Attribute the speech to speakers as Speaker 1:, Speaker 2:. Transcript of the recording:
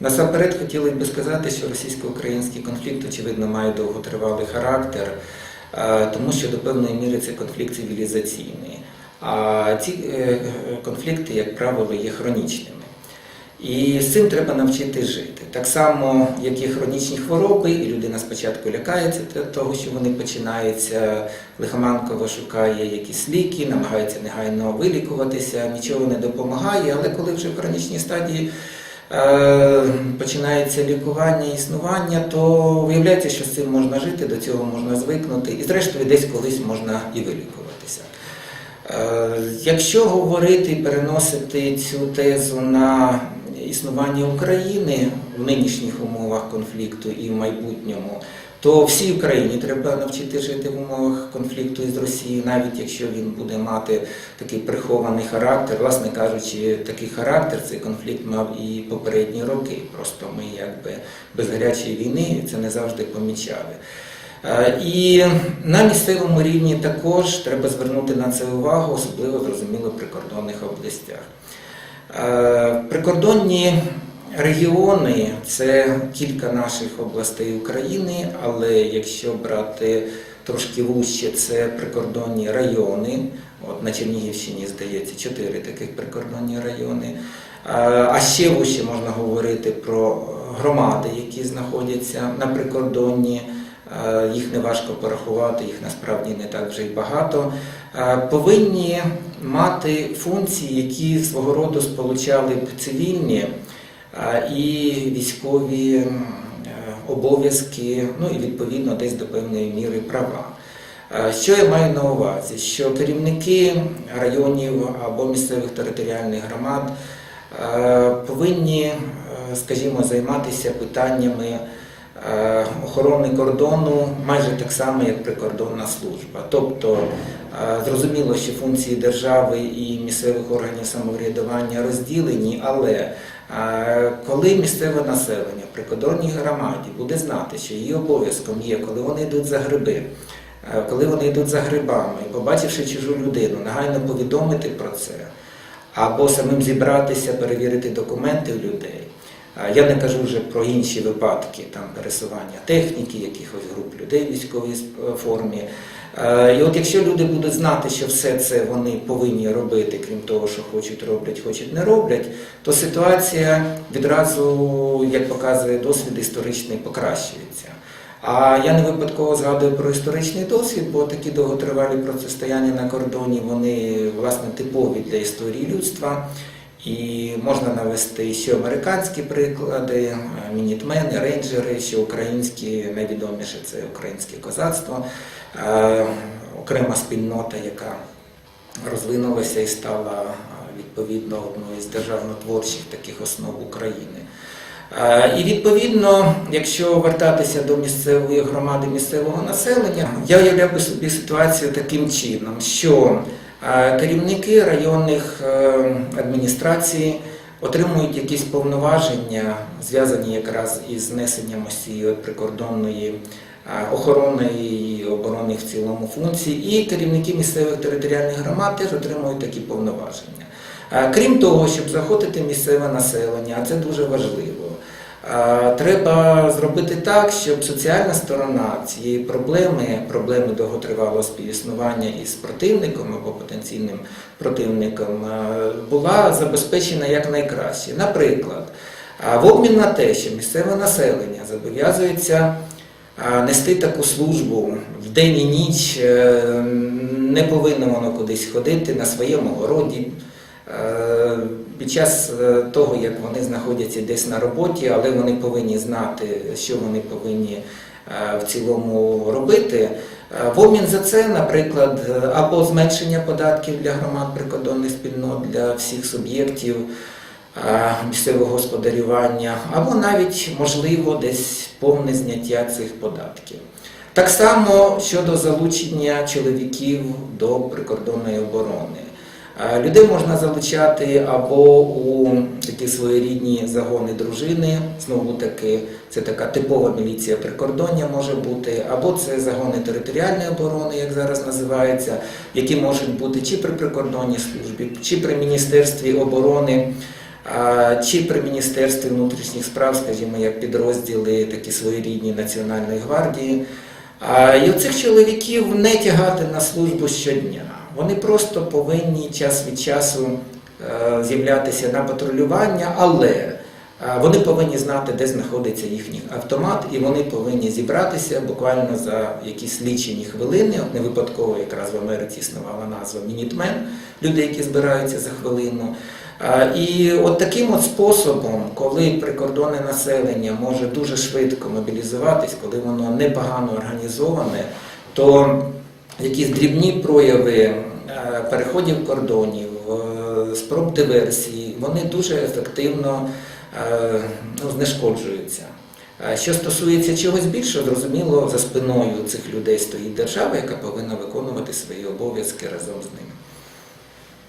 Speaker 1: Насамперед хотіли би сказати, що російсько-український конфлікт, очевидно, має довготривалий характер, е, тому що до певної міри це конфлікт цивілізаційний. А ці е, конфлікти, як правило, є хронічними. І з цим треба навчити жити. Так само, як і хронічні хвороби, і людина спочатку лякається того, що вони починаються, лихоманково шукає якісь ліки, намагається негайно вилікуватися, нічого не допомагає, але коли вже в хронічній стадії починається лікування, існування, то виявляється, що з цим можна жити, до цього можна звикнути, і зрештою десь колись можна і вилікуватися. Е, Якщо говорити і переносити цю тезу на існування України в нинішніх умовах конфлікту і в майбутньому, то всій Україні треба навчити жити в умовах конфлікту із Росією, навіть якщо він буде мати такий прихований характер. Власне кажучи, такий характер цей конфлікт мав і попередні роки. Просто ми якби без гарячої війни це не завжди помічали. Е, І на місцевому рівні також треба звернути на це увагу, особливо зрозуміло в прикордонних областях. Е, Прикордонні регіони це кілька наших областей України, але якщо брати трошки вужче, це прикордонні райони. От на Чернігівщині, здається, чотири таких прикордонні райони. Е, А ще вужче можна говорити про громади, які знаходяться на прикордонні. Е, Їх не важко порахувати, їх насправді не так вже й багато. Повинні мати функції, які свого роду сполучали б цивільні е, і військові е, обов'язки, ну і відповідно десь до певної міри права. Е, Що я маю на увазі? Що керівники районів або місцевих територіальних громад повинні, скажімо, займатися питаннями охорони кордону майже так само, як прикордонна служба. Тобто зрозуміло, що функції держави і місцевих органів самоврядування розділені, але е, коли місцеве населення в прикордонній громаді буде знати, що її обов'язком є, коли вони йдуть за гриби, е, коли вони йдуть за грибами, побачивши чужу людину, негайно повідомити про це, або самим зібратися, перевірити документи у людей. Я не кажу вже про інші випадки там пересування техніки, якихось груп людей в військовій е, формі. Е, І от якщо люди будуть знати, що все це вони повинні робити, крім того, що хочуть роблять, хочуть не роблять, то ситуація відразу, як показує досвід, історичний покращується. А я не випадково згадую про історичний досвід, бо такі довготривалі протистояння на кордоні вони власне типові для історії людства. І можна навести що американські приклади, е, мінітмени, рейнджери, що українські найвідоміше це українське козацтво, е, окрема спільнота, яка розвинулася і стала е, відповідно одною з державнотворчих таких основ України. І відповідно, якщо вертатися до місцевої громади місцевого населення, я уявляв би собі ситуацію таким чином, що керівники районних е, адміністрацій отримують якісь повноваження, зв'язані якраз із цієї от прикордонної е, охорони і оборони в цілому функцій, і керівники місцевих територіальних громад теж отримують такі повноваження. Е, Крім того, щоб заходити місцеве населення, а це дуже важливо. Е, Треба зробити так, щоб соціальна сторона цієї проблеми, проблеми довготривалого співіснування із противником або потенційним противником, е, була забезпечена якнайкраще. Наприклад, е, в обмін на те, що місцеве населення зобов'язується е, нести таку службу в день і ніч, е, не повинно воно кудись ходити на своєму городі. Під час е, того, як вони знаходяться десь на роботі, але вони повинні знати, що вони повинні е, в цілому робити. Е, В обмін за це, наприклад, або зменшення податків для громад прикордонних спільнот для всіх суб'єктів місцевого господарювання, або навіть можливо десь повне зняття цих податків. Так само щодо залучення чоловіків до прикордонної оборони. Е, Людей можна залучати або у такі своєрідні загони дружини, знову таки, це така типова міліція прикордоння може бути, або це загони територіальної оборони, як зараз називаються, які можуть бути чи при прикордонній службі, чи при Міністерстві оборони. чи при Міністерстві внутрішніх справ, скажімо, як підрозділи такі своєрідні Національної гвардії. А, І оцих чоловіків не тягати на службу щодня. Вони просто повинні час від часу е, з'являтися на патрулювання, але е, вони повинні знати, де знаходиться їхній автомат, і вони повинні зібратися буквально за якісь лічені хвилини. От не випадково якраз в Америці існувала назва Мінітмен, люди, які збираються за хвилину. І от таким от способом, коли прикордонне населення може дуже швидко мобілізуватись, коли воно непогано організоване, то якісь дрібні прояви е, переходів кордонів, е, спроб диверсії, вони дуже ефективно е, ну, знешкоджуються. Е, Що стосується чогось більшого, зрозуміло, за спиною цих людей стоїть держава, яка повинна виконувати свої обов'язки разом з ними.